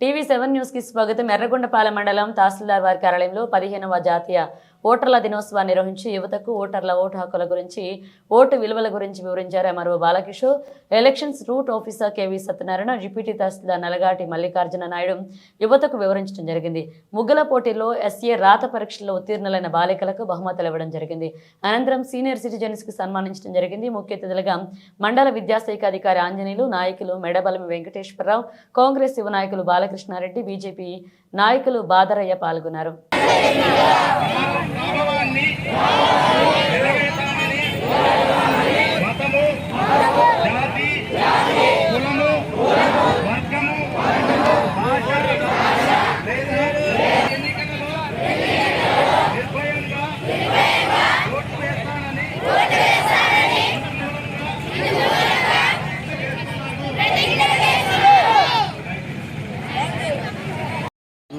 TV seven న్యూస్కి స్వాగతం ఎర్రగొండపాలెం మండలం తహసీల్దార్ వారి కార్యాలయంలో పదిహేనవ జాతీయ ఓటర్ల దినోత్సవాన్ని నిర్వహించి యువతకు ఓటర్ల ఓటు హక్కుల గురించి ఓటు విలువల గురించి వివరించారు MRO Balakishore. Elections route officer KV Satyanarayana deputy tahsildar Nalagati Mallikarjuna Naidu యువతకు వివరించడం జరిగింది. ముగ్గుల పోటీల్లో ఎస్ఏ రాత పరీక్షల్లో ఉత్తీర్ణులైన బాలికలకు బహుమతులు ఇవ్వడం జరిగింది. అనంతరం సీనియర్ సిటిజన్స్కి సన్మానించడం జరిగింది. ముఖ్య అతిథులుగా మండల విద్యాశాఖ అధికారి ఆంజనేయులు నాయకులు మెడబలమి వెంకటేశ్వరరావు కాంగ్రెస్ యువ నాయకులు బాలకృష్ణారెడ్డి బీజేపీ నాయకులు బాదరయ్య పాల్గొన్నారు.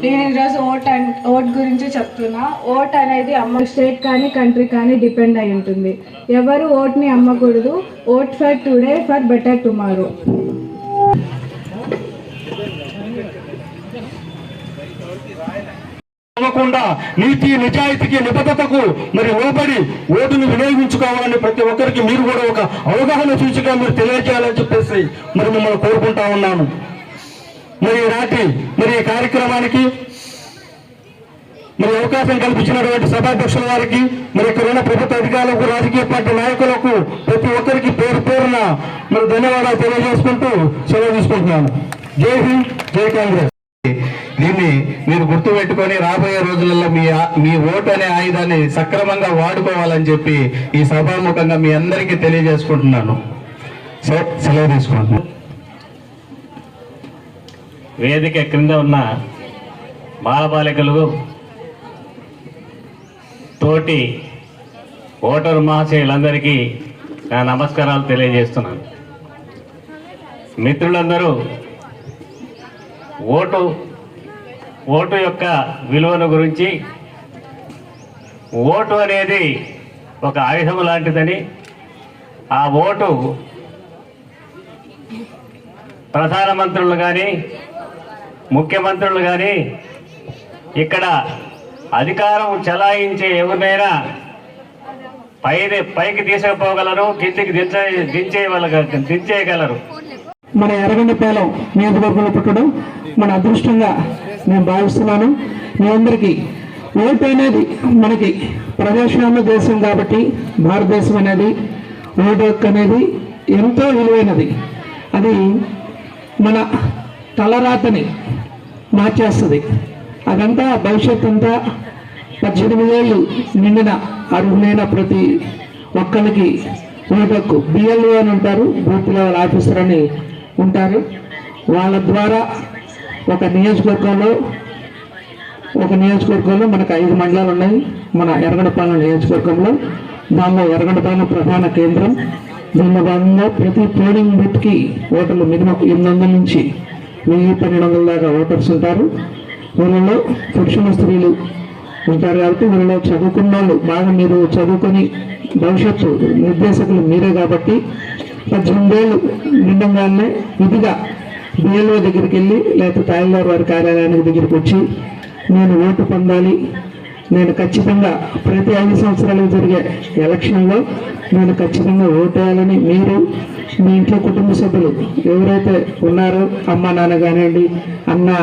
నేను ఈరోజు ఓట్ ఓట్ గురించి చెప్తున్నా. ఓట్ అనేది అమ్మ స్టేట్ కానీ కంట్రీ కానీ డిపెండ్ అయి ఉంటుంది. ఎవరు ఓట్ని అమ్మకూడదు. Vote for today for better tomorrow. అవ్వకుండా నీతి నిజాయితీకి నిబద్ధతకు మరి లోబడి ఓటును వినియోగించుకోవాలని ప్రతి ఒక్కరికి మీరు కూడా ఒక అవగాహన సూచిగా మీరు తెలియజేయాలని చెప్పేసి మరి మిమ్మల్ని కోరుకుంటా ఉన్నాను. మరి నాటి మరి ఈ కార్యక్రమానికి మరి అవకాశం కల్పించినటువంటి సభాధ్యక్షుల వారికి మరి ఇక్కడ ఉన్న ప్రభుత్వ అధికారులకు రాజకీయ పార్టీ నాయకులకు ప్రతి ఒక్కరికి పేరు పేరున మరి ధన్యవాదాలు తెలియజేసుకుంటూ సెలవు తీసుకుంటున్నాను. జై హింద్ జై కాంగ్రెస్. దీన్ని మీరు గుర్తుపెట్టుకొని రాబోయే రోజులలో మీ మీ ఓటు అనే ఆయుధాన్ని సక్రమంగా వాడుకోవాలని చెప్పి ఈ సభాముఖంగా మీ అందరికీ తెలియజేసుకుంటున్నాను. సెలవు తీసుకుంటున్నాను. వేదిక క్రింద ఉన్న బాలబాలికలు తోటి ఓటరు మహాశయులందరికీ నా నమస్కారాలు తెలియజేస్తున్నాను. మిత్రులందరూ ఓటు ఓటు యొక్క విలువను గురించి ఓటు అనేది ఒక ఆయుధం లాంటిదని ఆ ఓటు ప్రధానమంత్రులు కానీ ముఖ్యమంత్రులు కానీ ఇక్కడ అధికారం చలాయించే ఎవరినైనా పైన పైకి తీసుకుపోగలరు కిందికి దించే దించేయగల దించేయగలరు. మన ఎర్రగొండపాలెం నియోజకవర్గంలో పుట్టడం. మన అదృష్టంగా నేను భావిస్తున్నాను. మీ అందరికీ ఓటు అనేది మనకి ప్రజాస్వామ్య దేశం కాబట్టి భారతదేశం అనేది ఓటు హక్కు అనేది ఎంతో విలువైనది. అది మన తలరాతని మార్చేస్తుంది. అదంతా భవిష్యత్ అంతా పద్దెనిమిది ఏళ్ళు నిండిన అర్హులైన ప్రతి ఒక్కరికి ఓటు బిఎల్ఓ అని ఉంటారు బూత్ లెవెల్ ఆఫీసర్ అని ఉంటారు. వాళ్ళ ద్వారా ఒక నియోజకవర్గంలో ఒక నియోజకవర్గంలో మనకు ఐదు మండలాలు ఉన్నాయి. మన ఎర్రగడపాలెం నియోజకవర్గంలో దానిలో ఎర్రగడపాలెం ప్రధాన కేంద్రం. దీనిలో భాగంగా ప్రతి పోలింగ్ బూత్కి ఓటర్లు మినిమం ఎనిమిది వందల నుంచి వెయ్యి పన్నెండు వందల దాకా ఓటర్స్ ఉంటారు. వీళ్ళలో పురుషులు స్త్రీలు ఉంటారు కాబట్టి వీళ్ళలో చదువుకున్న వాళ్ళు బాగా మీరు చదువుకొని భవిష్యత్తు నిర్దేశకులు మీరే కాబట్టి పద్దెనిమిదేళ్ళు నిండంగానే ఇదిగా బిఎల్ఓ దగ్గరికి వెళ్ళి లేకపోతే తహసీల్దార్ వారి కార్యాలయానికి దగ్గరికి వచ్చి నేను ఓటు పొందాలి. నేను ఖచ్చితంగా ప్రతి ఐదు సంవత్సరాలకు జరిగే ఎలక్షన్లో నేను ఖచ్చితంగా ఓటు వేయాలని మీరు మీ ఇంట్లో కుటుంబ సభ్యులు ఎవరైతే ఉన్నారో అమ్మ నాన్న కానివ్వండి అన్న